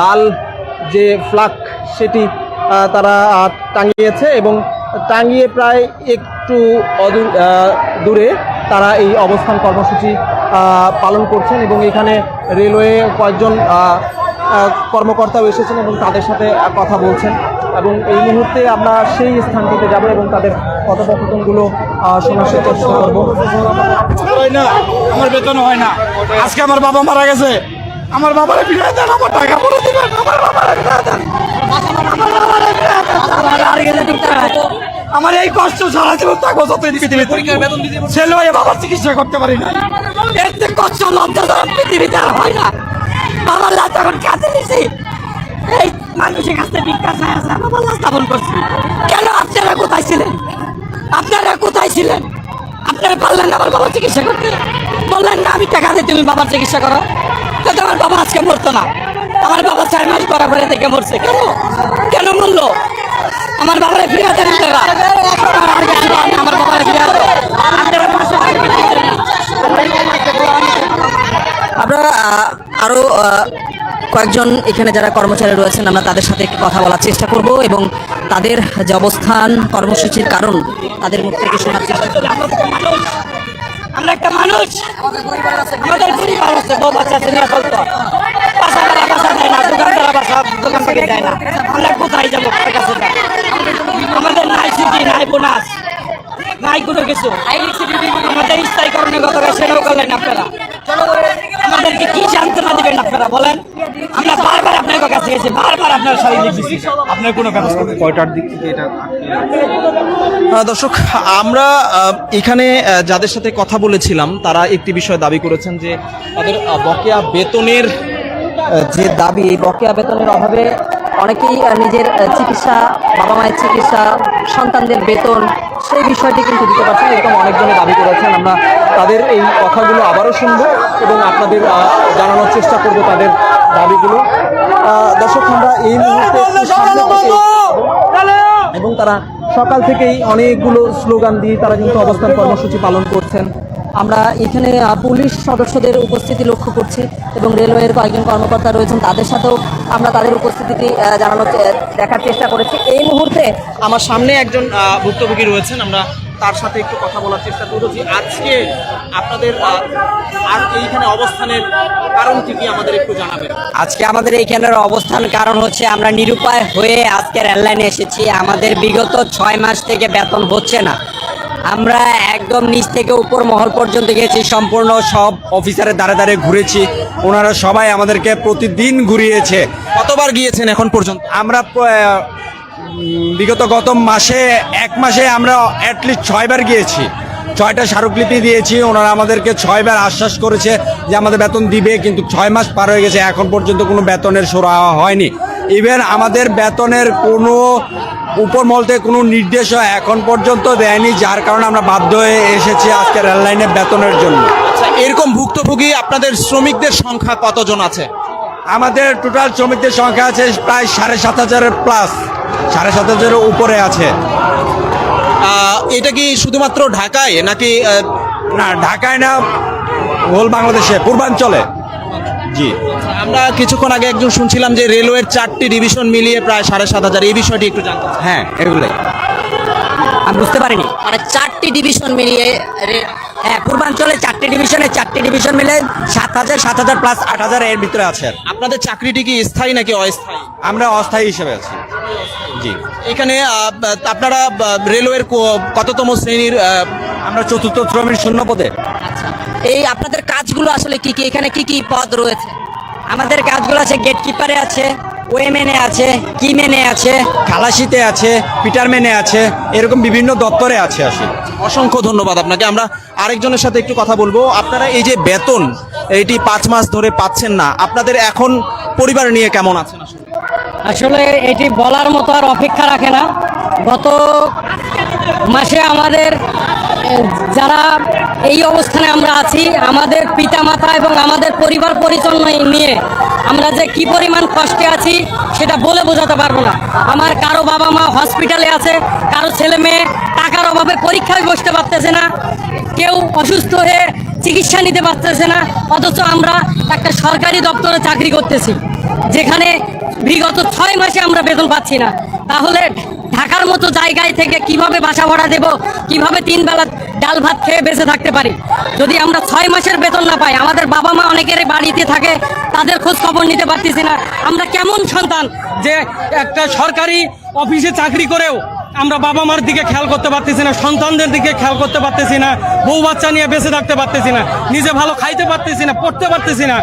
লাল যে ফ্লাগ সেটি তারা টাঙিয়েছে এবং টাঙিয়ে প্রায় একটু অদূর দূরে তারা এই অবস্থান কর্মসূচি পালন করছেন এবং এখানে রেলওয়ে কয়েকজন কর্মকর্তাও এসেছেন এবং তাদের সাথে কথা বলছেন এবং এই মুহূর্তে আমরা সেই স্থানটিতে যাব এবং তাদের কথোপকথনগুলো শোনার চেষ্টা করব। আমার বেতন হয় না। আজকে আমার বাবা মারা গেছে। আমার বাবারে ফিরে দেন, আমার টাকা পরে দিবেন, আমার বাবারে ফিরে দেন। আমার এই কষ্ট সারা জীবন থাকব যত পৃথিবীতে ছেলে হয়ে বাবার চিকিৎসা করতে পারি না। এর থেকে কষ্ট লজ্জাজনক পৃথিবীতে আর হয় না। বাবার লাশ এখন কাছে নিছি, এই মানুষের কাছে ভিক্ষা চাই আছে বাবার লাশ স্থাপন করছি। কেন আপনারা কোথায় ছিলেন? আপনারা কোথায় ছিলেন? আপনারা পারলেন আমার বাবার চিকিৎসা করতে? বললেন, না, আমি টাকা দিয়ে তুমি বাবার চিকিৎসা করো। কিন্তু আমার বাবা আজকে মরতো না। আমার বাবা চার মাস পরে পরে থেকে মরছে। কেন? কেন মরলো? আমার বাবার ফিরে দেন আপনারা। আর কিছু বলেন না, আমার বাবার ফিরে দেন। আপনারা। আহ, কয়েকজন এখানে যারা কর্মচারী রয়েছেন আমরা তাদের সাথে একটু কথা বলার চেষ্টা করব এবং তাদের যে অবস্থান কর্মসূচির কারণ তাদের মুখ থেকে শোনার চেষ্টা করব। আমরা একটা মানুষ। আমাদের পরিবার আছে বউ বাচ্চা আছে নিয়ে চলতো বাসা দেয় না দোকান তারা বাসা দোকান থেকে দেয় না। আমরা কোথায় যাব? কার কাছে যাব? আমাদের নাই ছুটি নাই বোনাস নাই কোনো কিছু। আমাদের স্থায়ীকরণে গতকাল সেটাও করলেন আপনারা। আমাদেরকে কি সান্ত্বনা দিবেন আপনারা বলেন? আমরা বারবার আপনার কাছে গেছি বারবার আপনার শারীরিক আপনার কোনো ব্যবস্থা কয়টার দিক থেকে এটা দর্শক, আমরা এখানে যাদের সাথে কথা বলেছিলাম, তারা একটি বিষয় দাবি করেছেন যে তাদের বকেয়া বেতনের যে দাবি, এই বকেয়া বেতনের অভাবে অনেকেই নিজের চিকিৎসা, বাবা মায়ের চিকিৎসা, সন্তানদের বেতন, সেই বিষয়টি কিন্তু দিতে পারছেন। এরকম অনেকজনে দাবি করেছেন আমরা তাদের এই কথাগুলো আবারও শুনব এবং আপনাদের জানানোর চেষ্টা করব তাদের দাবিগুলো দর্শক, আমরা এই মুহূর্তে এবং তারা সকাল থেকেই অনেকগুলো স্লোগান দিয়ে তারা কিন্তু অবস্থান কর্মসূচি পালন করছেন। আমরা এখানে পুলিশ সদস্যদের উপস্থিতি লক্ষ্য করছি এবং রেলওয়ের কয়েকজন কর্মকর্তা রয়েছেন তাদের সাথেও আমরা তাদের উপস্থিতিটি জানানোর দেখার চেষ্টা করেছি। এই মুহূর্তে আমার সামনে একজন ভুক্তভোগী রয়েছেন। আমরা তার সাথে একটু কথা বলার চেষ্টা করছি আজকে আপনাদের আর এইখানে অবস্থানের কারণ কি কি আমাদের একটু জানাবেন? আজকে আমাদের এইখানের অবস্থান কারণ হচ্ছে আমরা নিরুপায় হয়ে আজকে রেললাইনে এসেছি। আমাদের বিগত ছয় মাস থেকে বেতন হচ্ছে না। আমরা একদম নিচ থেকে উপর মহল পর্যন্ত গেছি সম্পূর্ণ সব অফিসারের দ্বারে দ্বারে ঘুরেছি। ওনারা সবাই আমাদেরকে প্রতিদিন ঘুরিয়েছে। কতবার গিয়েছেন এখন পর্যন্ত? আমরা বিগত গত মাসে এক মাসে আমরা অ্যাটলিস্ট ছয়বার গিয়েছি। ছয়টা স্মারকলিপি দিয়েছি ওনারা আমাদেরকে ছয়বার আশ্বাস করেছে যে আমাদের বেতন দিবে কিন্তু ছয় মাস পার হয়ে গেছে এখন পর্যন্ত কোনো বেতনের সরা হয়নি। ইভেন আমাদের বেতনের কোনো উপর থেকে কোনো নির্দেশও এখন পর্যন্ত দেয়নি যার কারণে আমরা বাধ্য হয়ে এসেছি আজকে রেললাইনে বেতনের জন্য। আচ্ছা এরকম ভুক্তভোগী আপনাদের শ্রমিকদের সংখ্যা কতজন আছে? আমাদের টোটাল শ্রমিকদের সংখ্যা আছে প্রায় সাড়ে সাত হাজারের প্লাস সাড়ে সাত হাজারের উপরে আছে। এটা কি শুধুমাত্র ঢাকায় নাকি না ঢাকায় না হোল বাংলাদেশে পূর্বাঞ্চলে। জি। আমরা কিছুক্ষণ আগে একজন শুনছিলাম যে রেলওয়ের চারটি ডিভিশন মিলিয়ে প্রায় সাড়ে সাত হাজার এই বিষয়টি একটু জানতে হ্যাঁ এগুলোই। আমি বুঝতে পারিনি। মানে চারটি ডিভিশন মিলিয়ে রে- হ্যাঁ পূর্বাঞ্চলে চারটি ডিভিশনে চারটি ডিভিশন মিলে সাত হাজার সাত হাজার প্লাস আট হাজার এর ভিতরে আছে। আপনাদের চাকরিটি কি স্থায়ী নাকি অস্থায়ী? আমরা অস্থায়ী হিসেবে আছি। জি। এখানে আপনারা রেলওয়ের কততম শ্রেণির আমরা চতুর্থ শ্রমিক শূন্য পদে। এই আপনাদের কাজগুলো আসলে কি কি? এখানে কি কি পদ রয়েছে? আমাদের কাজগুলো আছে গেট কিপারে আছে ওয়েমেনে আছে কিমেনে আছে? খালাসিতে আছে পিটারমেনে আছে এরকম বিভিন্ন দপ্তরে আছে আসলে। অসংখ্য ধন্যবাদ আপনাকে। আমরা আরেকজনের সাথে একটু কথা বলব। আপনারা এই যে বেতন এটি পাঁচ মাস ধরে পাচ্ছেন না। আপনাদের এখন পরিবার নিয়ে কেমন আছেন আসলে এটি বলার মতো আর অপেক্ষা রাখে না। গত মাসে আমাদের যারা এই অবস্থানে আমরা আছি, আমাদের পিতামাতা এবং আমাদের পরিবার পরিচালনা নিয়ে আমরা যে কি পরিমাণ কষ্টে আছি সেটা বলে বোঝাতে পারব না। আমার কারও বাবা মা হসপিটালে আছে, কারও ছেলে মেয়ে টাকার অভাবে পরীক্ষায় বসতে পারতেছে না, কেউ অসুস্থ হয়ে চিকিৎসা নিতে পারতেছে না, অথচ আমরা একটা সরকারি দপ্তরে চাকরি করতেছি, যেখানে বিগত ছয় মাসে আমরা বেতন পাচ্ছি না। তাহলে ঢাকার মতো জায়গায় থেকে কীভাবে বাসা ভাড়া দেব? কীভাবে তিন বেলা ডাল ভাত খেয়ে বেঁচে থাকতে পারি? যদি আমরা ছয় মাসের বেতন না পাই, আমাদের বাবা মা অনেকের বাড়িতে থাকে, তাদের খোঁজ খবর নিতে পারতেছি না। আমরা কেমন সন্তান যে একটা সরকারি অফিসে চাকরি করেও আমরা বাবা মার দিকে খেয়াল করতে পারতেছি না, সন্তানদের দিকে খেয়াল করতে পারতেছি না, বউ বাচ্চা নিয়ে বেঁচে থাকতে পারতেছি না, নিজে ভালো খাইতে পারতেছি না, পড়তে পারতেছি না।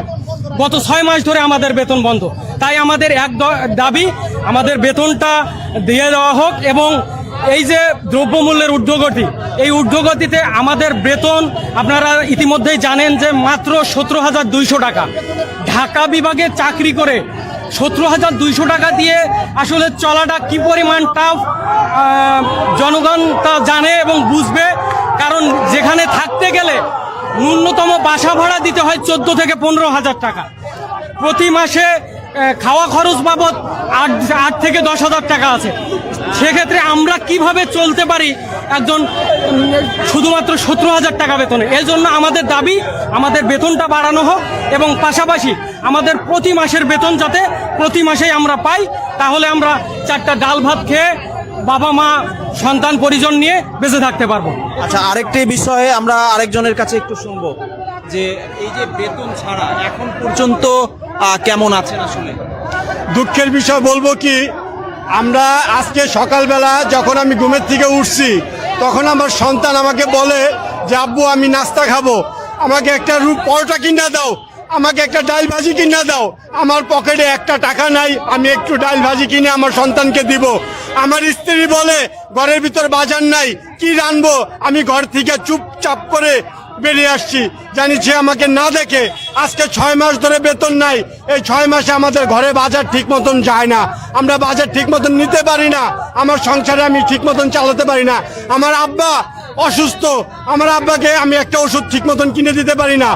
গত ছয় মাস ধরে আমাদের বেতন বন্ধ। তাই আমাদের এক দাবি, আমাদের বেতনটা দিয়ে দেওয়া হোক এবং এই যে দ্রব্যমূল্যের ঊর্ধ্বগতি, এই ঊর্ধ্বগতিতে আমাদের বেতন, আপনারা ইতিমধ্যেই জানেন যে মাত্র সতেরো হাজার দুইশো টাকা। ঢাকা বিভাগে চাকরি করে সতেরো হাজার দুইশো টাকা দিয়ে আসলে চলাটা কি পরিমাণ টাফ জনগণ তা জানে এবং বুঝবে। কারণ যেখানে থাকতে গেলে ন্যূনতম বাসা ভাড়া দিতে হয় চোদ্দ থেকে পনেরো হাজার টাকা। প্রতি মাসে খাওয়া খরচ বাবদ আট আট থেকে দশ হাজার টাকা আছে। সেক্ষেত্রে আমরা কীভাবে চলতে পারি একজন শুধুমাত্র সতেরো হাজার টাকা বেতনে? এই জন্য আমাদের দাবি, আমাদের বেতনটা বাড়ানো হোক এবং পাশাপাশি আমাদের প্রতি মাসের বেতন যাতে প্রতি মাসেই আমরা পাই, তাহলে আমরা চারটা ডাল ভাত খেয়ে বাবা মা সন্তান পরিজন নিয়ে বেঁচে থাকতে পারব। আচ্ছা আরেকটি বিষয়ে আমরা আরেকজনের কাছে একটু শুনব যে এই যে বেতন ছাড়া এখন পর্যন্ত কেমন আছেন আসলে? দুঃখের বিষয় বলব কি আমরা আজকে সকালবেলা যখন আমি ঘুমের থেকে উঠছি তখন আমার সন্তান আমাকে বলে যে আব্বু আমি নাস্তা খাব। আমাকে একটা রূপ পরোটা কিনা দাও। আমাকে একটা ডাল ভাজি কিনা দাও। আমার পকেটে একটা টাকা নাই আমি একটু ডাল ভাজি কিনে আমার সন্তানকে দিব। আমার স্ত্রী বলে, ঘরের ভিতর বাজার নাই, কি রানবো? আমি ঘর থেকে চুপচাপ করে বেরিয়ে আসছি। জানি সে আমাকে না দেখে আজকে ছয় মাস ধরে বেতন নাই। এই ছয় মাসে আমাদের ঘরে বাজার ঠিক মতন যায় না। আমরা বাজার ঠিক মতন নিতে পারি না। আমার সংসারে আমি ঠিক মতন চালাতে পারি না। আমার আব্বা অসুস্থ। আমার আব্বাকে আমি একটা ওষুধ ঠিক মতন কিনে দিতে পারি না।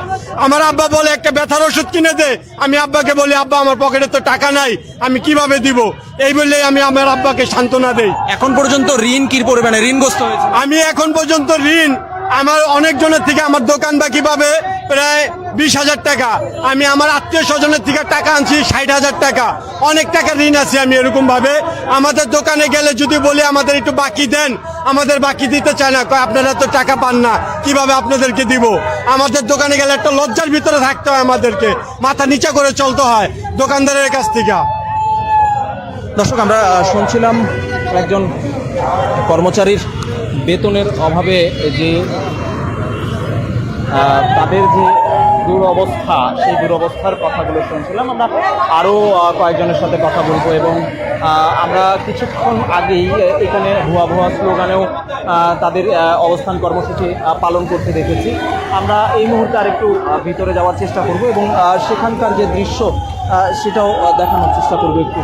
আমার আব্বা বলে একটা ব্যথার ওষুধ কিনে দে। আমি আব্বাকে বলি আব্বা আমার পকেটে তো টাকা নাই আমি কীভাবে দিব? এই বললে আমি আমার আব্বাকে সান্ত্বনা দেই। এখন পর্যন্ত ঋণ কি পরিমাণে? ঋণগ্রস্ত হয়েছে? আমি এখন পর্যন্ত ঋণ আমার অনেকজনের থেকে আমার দোকান বাকি পাবে প্রায় বিশ হাজার টাকা। আমি আমার আত্মীয় স্বজনের থেকে টাকা আনছি, ষাট হাজার টাকা। অনেক টাকা ঋণ আছে আমি এরকম ভাবে আমাদের দোকানে গেলে যদি বলি আমাদের একটু বাকি দেন, আমাদের বাকি দিতে চায় না আপনারা তো টাকা পান না, কীভাবে আপনাদেরকে দিব? আমাদের দোকানে গেলে একটা লজ্জার ভিতরে থাকতে হয় আমাদেরকে, মাথা নিচা করে চলতে হয় দোকানদারের কাছ থেকে। দর্শক, আমরা শুনছিলাম একজন কর্মচারীর বেতনের অভাবে যে তাদের যে দুরবস্থা, সেই দুরবস্থার কথাগুলো শুনছিলাম। আমরা আরও কয়েকজনের সাথে কথা বলব এবং আমরা কিছুক্ষণ আগেই এখানে ভুয়া ভুয়া স্লোগানেও তাদের অবস্থান কর্মসূচি পালন করতে দেখেছি। আমরা এই মুহূর্তে আরেকটু ভিতরে যাওয়ার চেষ্টা করব এবং সেখানকার যে দৃশ্য সেটাও দেখানোর চেষ্টা করব একটু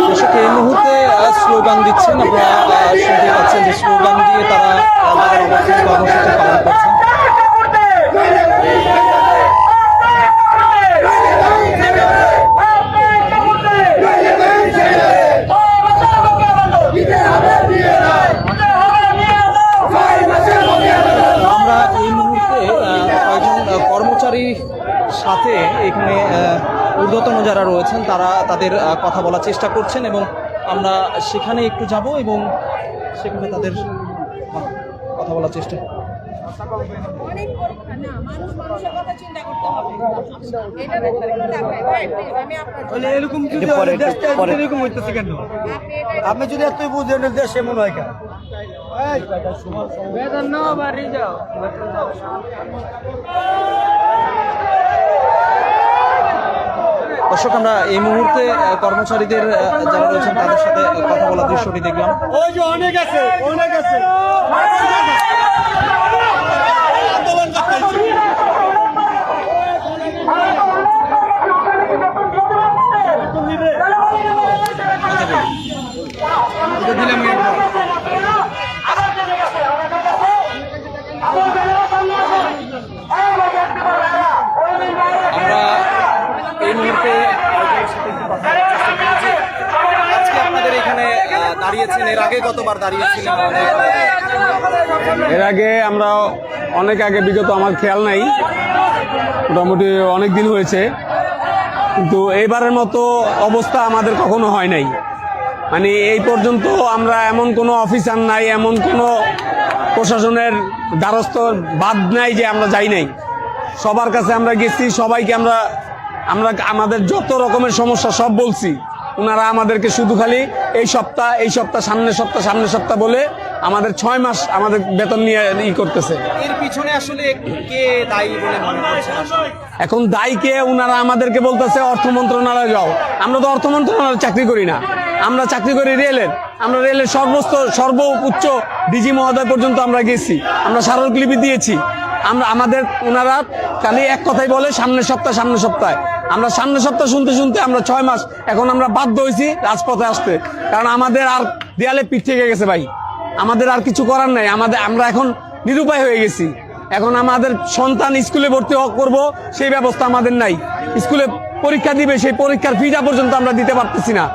দর্শক এই মুহূর্তে আহ, স্লোগান দিচ্ছেন আপনারা আহ, শুনতে পাচ্ছেন যে স্লোগান দিয়ে তারা আহ, তাদের অবস্থান কর্মসূচি পালন করছেন আমরা এই মুহূর্তে আহ, কয়েকজন আহ, কর্মচারীর সাথে এখানে ঊর্ধ্বতন যারা রয়েছেন তারা তাদের কথা বলার চেষ্টা করছেন এবং আমরা সেখানে একটু যাব এবং সেখানে তাদের কথা বলার চেষ্টা। অনেক পরীক্ষা না মানুষ মানুষের কথা চিন্তা করতে হবে। এটা দেখতে আমি আপনার এরকম যদি কেন? আপনি যদি এত বুঝেন দেশে মনে হয় কেন? দর্শক, আমরা এই মুহূর্তে কর্মচারীদের যারা রয়েছেন, তাদের সাথে কথা বলার দৃশ্যটি দেখলাম। ওই যে অনেক আছে অনেক আছে আন্দোলন করতেছে। এর আগে আমরা অনেক আগে বিগত আমার খেয়াল নাই। মোটামুটি অনেক দিন হয়েছে। কিন্তু এইবারের মতো অবস্থা আমাদের কখনো হয় নাই। মানে এই পর্যন্ত আমরা এমন কোনো অফিসার নাই, এমন কোনো প্রশাসনের দ্বারস্থ বাদ নাই যে আমরা যাই নাই। সবার কাছে আমরা গেছি, সবাইকে আমরা আমরা আমাদের যত রকমের সমস্যা সব বলছি। ওনারা আমাদেরকে শুধু খালি এই সপ্তাহ এই সপ্তাহ সামনের সপ্তাহ সামনের সপ্তাহ বলে আমাদের ছয় মাস আমাদের বেতন নিয়ে ই করতেছে। এর পিছনে আসলে কে দায়ী বলে মনে করছেন আসলে? এখন দায়ীকে ওনারা আমাদেরকে বলতেছে অর্থ মন্ত্রণালয়ে যাও। আমরা তো অর্থ মন্ত্রণালয়ে চাকরি করি না। আমরা চাকরি করি রেলের। আমরা রেলের সর্বোচ্চ সর্বোচ্চ ডিজি মহোদয় পর্যন্ত আমরা গেছি। আমরা স্মারকলিপি দিয়েছি। আমরা আমাদের ওনারা খালি এক কথাই বলে সামনের সপ্তাহ সামনের সপ্তাহে। আমরা সামনের সপ্তাহ শুনতে শুনতে আমরা ছয় মাস এখন আমরা বাধ্য হয়েছি রাজপথে আসতে। কারণ আমাদের আর দেয়ালে পিঠ থেকে গেছে ভাই। আমাদের আর কিছু করার নাই। আমাদের, আমরা এখন নিরুপায় হয়ে গেছি। এখন আমাদের সন্তান স্কুলে ভর্তি করব, সেই ব্যবস্থা আমাদের নাই। স্কুলে পরীক্ষা দিবে, সেই পরীক্ষার ফিটা পর্যন্ত আমরা দিতে পারতেছি না।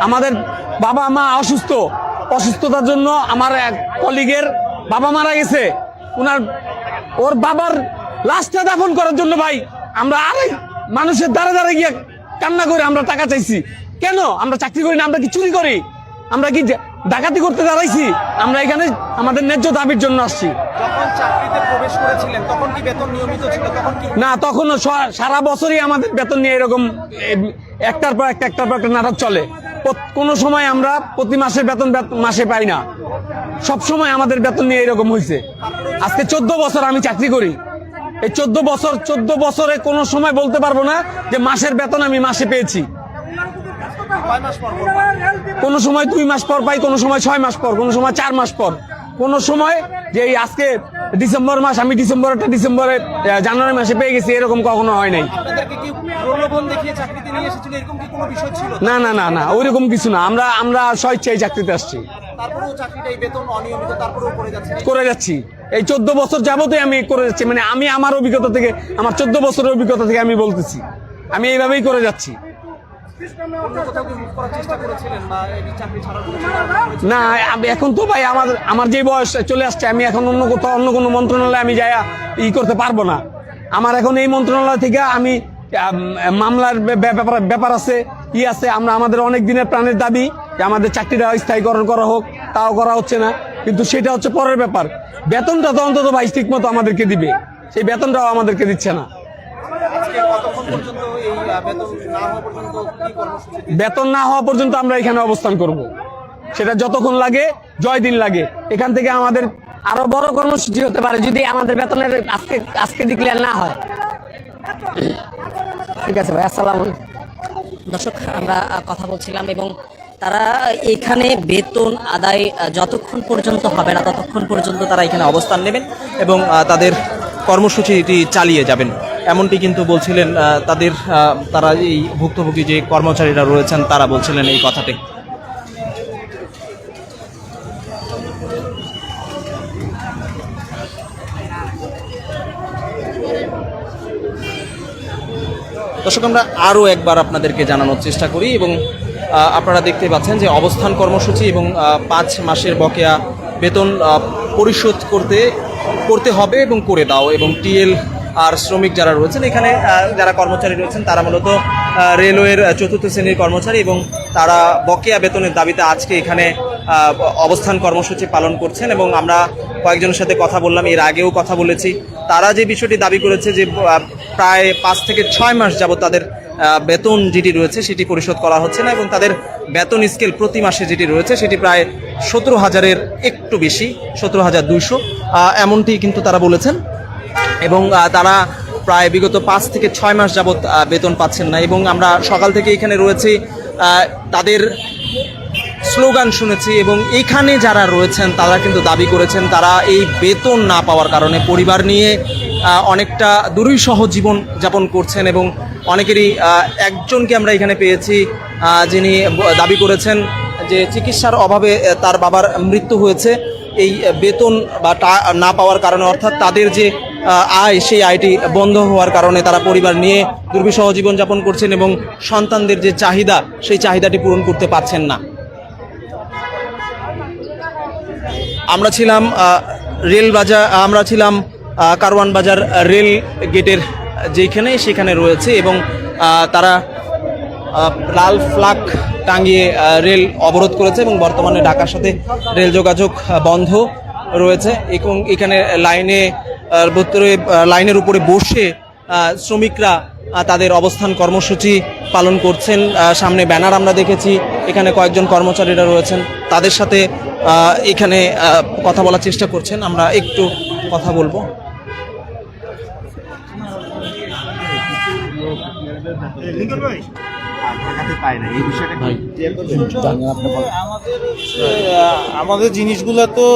আমাদের বাবা মা অসুস্থ। অসুস্থতার জন্য আমার এক কলিগের বাবা মারা গেছে। ওনার ওর বাবার লাশটা দাফন করার জন্য ভাই আমরা আরে মানুষের দ্বারা দ্বারা গিয়ে কান্না করে আমরা টাকা চাইছি। কেন? আমরা চাকরি করি না আমরা কি চুরি করি? আমরা কি ডাকাতি করতে দাঁড়াইছি? আমরা এখানে আমাদের ন্যায্য দাবির জন্য আসছি। তখন তখন না তখনও স- সারা বছরই আমাদের বেতন নিয়ে এরকম একটার পর একটা একটার পর একটা নাটক চলে। কোনো সময় আমরা প্রতি মাসে বেতন মাসে পাই না। সব সময় আমাদের বেতন নিয়ে এরকম হয়েছে আজকে চোদ্দ বছর আমি চাকরি করি। এই চোদ্দ বছর চোদ্দ বছরে কোনো সময় বলতে পারব না যে মাসের বেতন আমি মাসে পেয়েছি। কোনো সময় দুই মাস পর পাই কোনো সময় ছয় মাস পর কোনো সময় চার মাস পর। কোনো সময় যে এই আজকে ডিসেম্বর মাস আমি ডিসেম্বরটা ডিসেম্বরে জানুয়ারি মাসে পেয়ে গেছি এরকম কখনো হয় নাই। না না না না ওইরকম কিছু না। আমরা আমরা স্বেচ্ছায় চাকরিতে আসছি। তারপরেও চাকরিটা বেতন অনিয়মিত তারপরেও করে যাচ্ছে করে যাচ্ছি। এই চোদ্দ বছর যাবতই আমি করে যাচ্ছি। মানে আমি আমার অভিজ্ঞতা থেকে আমার চোদ্দ বছরের অভিজ্ঞতা থেকে আমি বলতেছি। আমি এইভাবেই করে যাচ্ছি? না আমি এখন তো ভাই আমার আমার যে বয়স চলে আসছে আমি এখন অন্য কোথাও অন্য কোনো মন্ত্রণালয়ে আমি যাই ই করতে পারব না। আমার এখন এই মন্ত্রণালয় থেকে আমি মামলার ব্যাপার ব্যাপার আছে। ই আছে আমরা আমাদের অনেক দিনের প্রাণের দাবি যে আমাদের চাকরিটা স্থায়ীকরণ করা হোক তাও করা হচ্ছে না। কিন্তু সেটা হচ্ছে পরের ব্যাপার। বেতনটা তো অন্তত ভাই ঠিক মতো আমাদেরকে দিবে। সেই বেতনটাও আমাদেরকে দিচ্ছে না। বেতন না হওয়া পর্যন্ত আমরা এখানে অবস্থান করব। সেটা যতক্ষণ লাগে জয় দিন লাগে। এখান থেকে আমাদের আরও বড় কর্মসূচি হতে পারে যদি আমাদের বেতনের আজকে আজকে ডিক্লেয়ার না হয়। ঠিক আছে ভাই আসসালাম দর্শক, আমরা কথা বলছিলাম এবং তারা এখানে বেতন আদায় যতক্ষণ পর্যন্ত হবে না ততক্ষণ পর্যন্ত তারা এখানে অবস্থান নেবেন এবং তাদের কর্মসূচিটি চালিয়ে যাবেন। এমনটি কিন্তু বলছিলেন তাদের তারা এই ভুক্তভোগী যে কর্মচারীরা রয়েছেন, তারা বলছিলেন এই কথাটি দর্শক, আমরা আরও একবার আপনাদেরকে জানানোর চেষ্টা করি এবং আপনারা দেখতে পাচ্ছেন যে অবস্থান কর্মসূচি এবং পাঁচ মাসের বকেয়া বেতন পরিশোধ করতে করতে হবে এবং করে দাও এবং টিএল আর শ্রমিক যারা রয়েছেন এখানে যারা কর্মচারী রয়েছেন, তারা মূলত রেলওয়ের চতুর্থ শ্রেণির কর্মচারী এবং তারা বকেয়া বেতনের দাবিতে আজকে এখানে অবস্থান কর্মসূচি পালন করছেন এবং আমরা কয়েকজনের সাথে কথা বললাম, এর আগেও কথা বলেছি। তারা যে বিষয়টি দাবি করেছে যে প্রায় পাঁচ থেকে ছয় মাস যাবত তাদের বেতন যেটি রয়েছে সেটি পরিশোধ করা হচ্ছে না এবং তাদের বেতন স্কেল প্রতি মাসে যেটি রয়েছে সেটি প্রায় সতেরো হাজারের একটু বেশি, সতেরো হাজার দুইশো। এমনটি কিন্তু তারা বলেছেন। এবং তারা প্রায় বিগত পাঁচ থেকে ছয় মাস আহ, বেতন পাচ্ছেন না এবং আমরা সকাল থেকে এখানে রয়েছি তাদের স্লোগান শুনেছি এবং এখানে যারা রয়েছেন তারা কিন্তু দাবি করেছেন তারা এই বেতন না পাওয়ার কারণে পরিবার নিয়ে অনেকটা দুরূহসহ জীবন যাপন করছেন এবং অনেকেরই একজনকে আমরা এখানে পেয়েছি যিনি দাবি করেছেন যে চিকিৎসার অভাবে তার বাবার মৃত্যু হয়েছে। এই বেতন বা না পাওয়ার কারণে অর্থাৎ তাদের যে আয়, সেই আয়টি বন্ধ হওয়ার কারণে তারা পরিবার নিয়ে দুর্বিষহ জীবনযাপন করছেন এবং সন্তানদের যে চাহিদা, সেই চাহিদাটি পূরণ করতে পারছেন না। আমরা ছিলাম রেল বাজার, আমরা ছিলাম কারওয়ান বাজার রেল গেটের যেখানে সেখানে রয়েছে এবং তারা লাল ফ্লাগ টাঙিয়ে রেল অবরোধ করেছে এবং বর্তমানে ঢাকার সাথে রেল যোগাযোগ বন্ধ রয়েছে এবং এখানে লাইনে ভিতরে লাইনের উপরে বসে শ্রমিকরা তাদের অবস্থান কর্মসূচি পালন করছেন। সামনে ব্যানার আমরা দেখেছি এখানে কয়েকজন কর্মচারীরা রয়েছেন। তাদের সাথে এখানে কথা বলার চেষ্টা করছেন। আমরা একটু কথা বলব। আমাদের জিনিসগুলো তো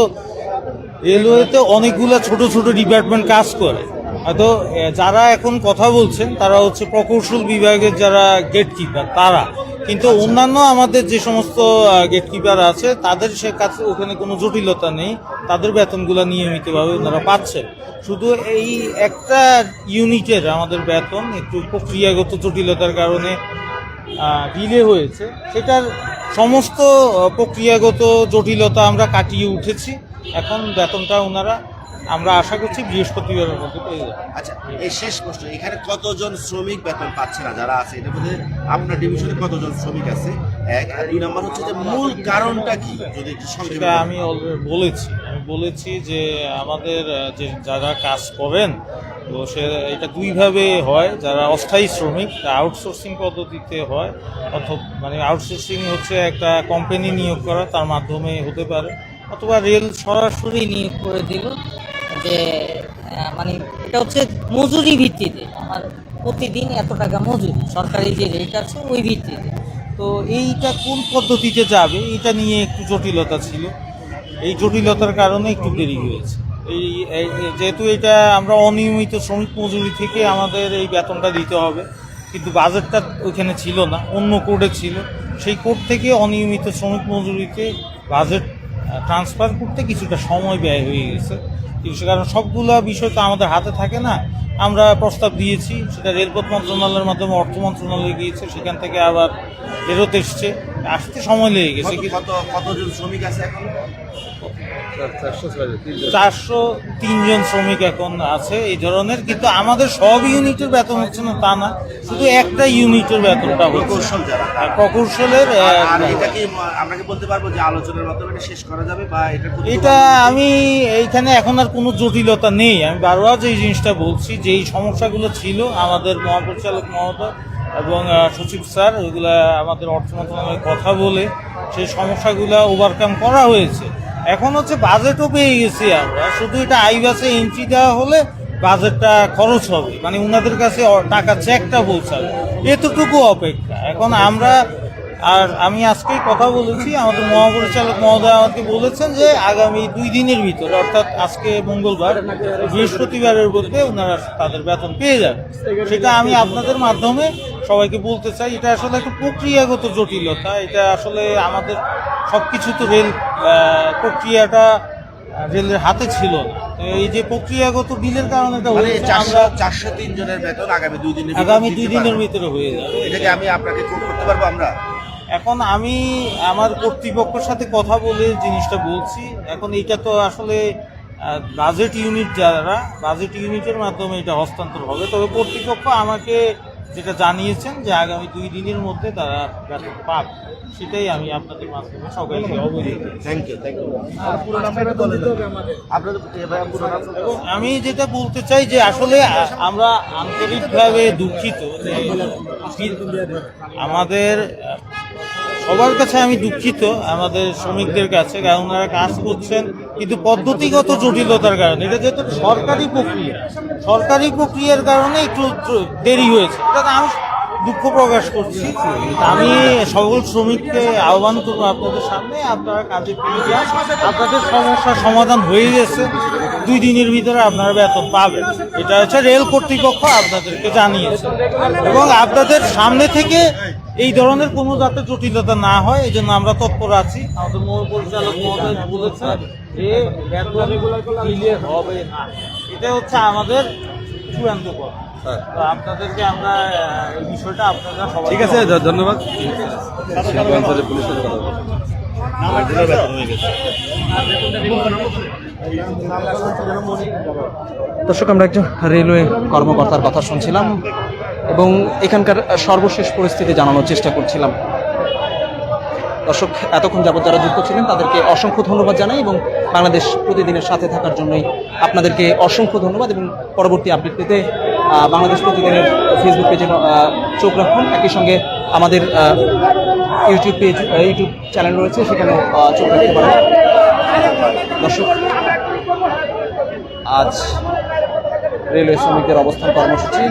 রেলওয়েতে অনেকগুলো ছোট ছোট ডিপার্টমেন্ট কাজ করে। হয়তো যারা এখন কথা বলছেন তারা হচ্ছে প্রকৌশল বিভাগের যারা গেট কিপার তারা। কিন্তু অন্যান্য আমাদের যে সমস্ত গেট কিপার আছে তাদের সে কাছে ওখানে কোনো জটিলতা নেই। তাদের বেতনগুলো নিয়মিতভাবে ওনারা পাচ্ছেন। শুধু এই একটা ইউনিটের আমাদের বেতন একটু প্রক্রিয়াগত জটিলতার কারণে ডিলে হয়েছে। সেটার সমস্ত প্রক্রিয়াগত জটিলতা আমরা কাটিয়ে উঠেছি। এখন বেতনটা ওনারা আমরা আশা করছি বৃহস্পতিবারের মধ্যে পেয়ে যাব। আচ্ছা এই শেষ প্রশ্ন এখানে কতজন শ্রমিক বেতন পাচ্ছে না? যারা আছে এটার মধ্যে আপনার ডিভিশনে কতজন শ্রমিক আছে? এক আর দুই নম্বর হচ্ছে যে মূল কারণটা কি? যদি একটু সেটা। আমি অলরেডি বলেছি। আমি বলেছি যে আমাদের যে যারা কাজ করেন তো সে এটা দুইভাবে হয়। যারা অস্থায়ী শ্রমিক আউটসোর্সিং পদ্ধতিতে হয়। অথবা মানে আউটসোর্সিং হচ্ছে একটা কোম্পানি নিয়োগ করা তার মাধ্যমে হতে পারে। অথবা রেল সরাসরি নিয়োগ করে দিল যে মানে এটা হচ্ছে মজুরি ভিত্তিতে, আমার প্রতিদিন এত টাকা মজুরি, সরকারি যে রেট আছে ওই ভিত্তিতে। তো এইটা কোন পদ্ধতিতে যাবে, এটা নিয়ে একটু জটিলতা ছিল। এই জটিলতার কারণে একটু দেরি হয়েছে। এই যেহেতু এটা আমরা অনিয়মিত শ্রমিক মজুরি থেকে আমাদের এই বেতনটা দিতে হবে, কিন্তু বাজেটটা ওইখানে ছিল না, অন্য কোডে ছিল। সেই কোড থেকে অনিয়মিত শ্রমিক মজুরিতে বাজেট ট্রান্সফার করতে কিছুটা সময় ব্যয় হয়ে গেছে। কারণ সবগুলো বিষয় তো আমাদের হাতে থাকে না। আমরা প্রস্তাব দিয়েছি সেটা রেলপথ মন্ত্রণালয়ের মাধ্যমে অর্থ মন্ত্রণালয়ে গিয়েছে সেখান থেকে আবার ফেরত এসছে। আসতে সময় লেগে গেছে কত- কত কতজন শ্রমিক আছে এখন? চারশো তিনজন। শ্রমিক এখন আছে এই ধরনের কিন্তু আমাদের সব ইউনিটের বেতন হচ্ছে না তা না। শুধু একটা ইউনিটের বেতনটা হচ্ছে। আর প্রকৌশলের আমরা কি বলতে পারব যে আলোচনার মাধ্যমে এটা শেষ করা যাবে বা এটা এটা আমি এইখানে এখন আর কোনো জটিলতা নেই। আমি বারবার যে জিনিসটা বলছি যে এই সমস্যাগুলো ছিল আমাদের মহাপরিচালক মহোদয় এবং সচিব স্যার ওইগুলা আমাদের অর্থ মন্ত্রণালয়ে কথা বলে সেই সমস্যাগুলো ওভারকাম করা হয়েছে। এখন হচ্ছে বাজেটও পেয়ে গেছি আমরা। শুধু এটা আই বাসে এন্ট্রি দেওয়া হলে বাজেটটা খরচ হবে। মানে ওনাদের কাছে টাকা চেকটা পৌঁছাবে। এতটুকু অপেক্ষা। এখন আমরা আর আমি আজকেই কথা বলেছি আমাদের মহাপরিচালক মহোদয় আমাকে বলেছেন যে আগামী দুই দিনের ভিতর অর্থাৎ আজকে মঙ্গলবার বৃহস্পতিবারের মধ্যে ওনারা তাদের বেতন পেয়ে যাবে সেটা আমি আপনাদের মাধ্যমে সবাইকে বলতে চাই এটা আসলে একটা প্রক্রিয়াগত জটিলতা এটা আসলে আমাদের সব কিছু তো রেল প্রক্রিয়াটা রেলের হাতে ছিল এই যে প্রক্রিয়াগত বিলের কারণে এটা মানে হয়েছে আমরা চারশো তিন জনের বেতন আগামী দুই দিনের ভিতরে আগামী দুই দিনের ভিতরে হয়ে যাবে। এটাকে আমি আপনাকে করতে পারব আমরা? এখন আমি আমার কর্তৃপক্ষের সাথে কথা বলে জিনিসটা বলছি। এখন এটা তো আসলে বাজেট ইউনিট যারা বাজেট ইউনিটের মাধ্যমে এটা হস্তান্তর হবে। তবে কর্তৃপক্ষ আমাকে যেটা জানিয়েছেন যে আগামী দুই দিনের মধ্যে তারা পাবে সেটাই আমি আপনাদের মাধ্যমে সবাইকে অবহিত থ্যাংক ইউ থ্যাংক ইউ এবং আমি যেটা বলতে চাই যে আসলে আমরা আন্তরিকভাবে দুঃখিত যে আমাদের সবার কাছে আমি দুঃখিত, আমাদের শ্রমিকদের কাছে, কারণ ওনারা কাজ করছেন, কিন্তু পদ্ধতিগত জটিলতার কারণে। এটা যেহেতু সরকারি প্রক্রিয়া। সরকারি প্রক্রিয়ার কারণে একটু দেরি হয়েছে। আমি দুঃখ প্রকাশ করছি। আমি সকল শ্রমিককে আহ্বান করব আপনাদের সামনে, আপনারা কাজে ফিরে যান। আপনাদের সমস্যার সমাধান হয়ে গেছে। দুই দিনের ভিতরে আপনারা বেতন পাবেন। এটা হচ্ছে রেল কর্তৃপক্ষ আপনাদেরকে জানিয়েছে। এবং আপনাদের সামনে থেকে এই ধরনের কোনো যাতে জটিলতা না হয় এই জন্য আমরা তৎপর আছি। আমাদের মূল পরিচালক মহোদয় বলেছেন যে বেতন হবে না। এটা হচ্ছে আমাদের চূড়ান্ত কথা। তো আপনাদেরকে আমরা এই বিষয়টা আপনারা সবাই ঠিক আছে ধন্যবাদ। দিনের বেতন হয়ে গেছে দর্শক আমরা একজন রেলওয়ে কর্মকর্তার কথা শুনছিলাম। এবং এখানকার সর্বশেষ পরিস্থিতি জানানোর চেষ্টা করছিলাম। দর্শক, এতক্ষণ যাবত যারা যুক্ত ছিলেন, তাদেরকে অসংখ্য ধন্যবাদ জানাই এবং বাংলাদেশ প্রতিদিনের সাথে থাকার জন্যই আপনাদেরকে অসংখ্য ধন্যবাদ এবং পরবর্তী আপডেট পেতে বাংলাদেশ প্রতিদিনের ফেসবুক পেজে চোখ রাখুন। একই সঙ্গে আমাদের ইউটিউব পেজ ইউটিউব চ্যানেল রয়েছে সেখানেও চোখ রাখতে পারেন। দর্শক, আজ রেলওয়ে শ্রমিকদের অবস্থান কর্মসূচি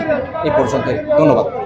এই পর্যন্ত ধন্যবাদ।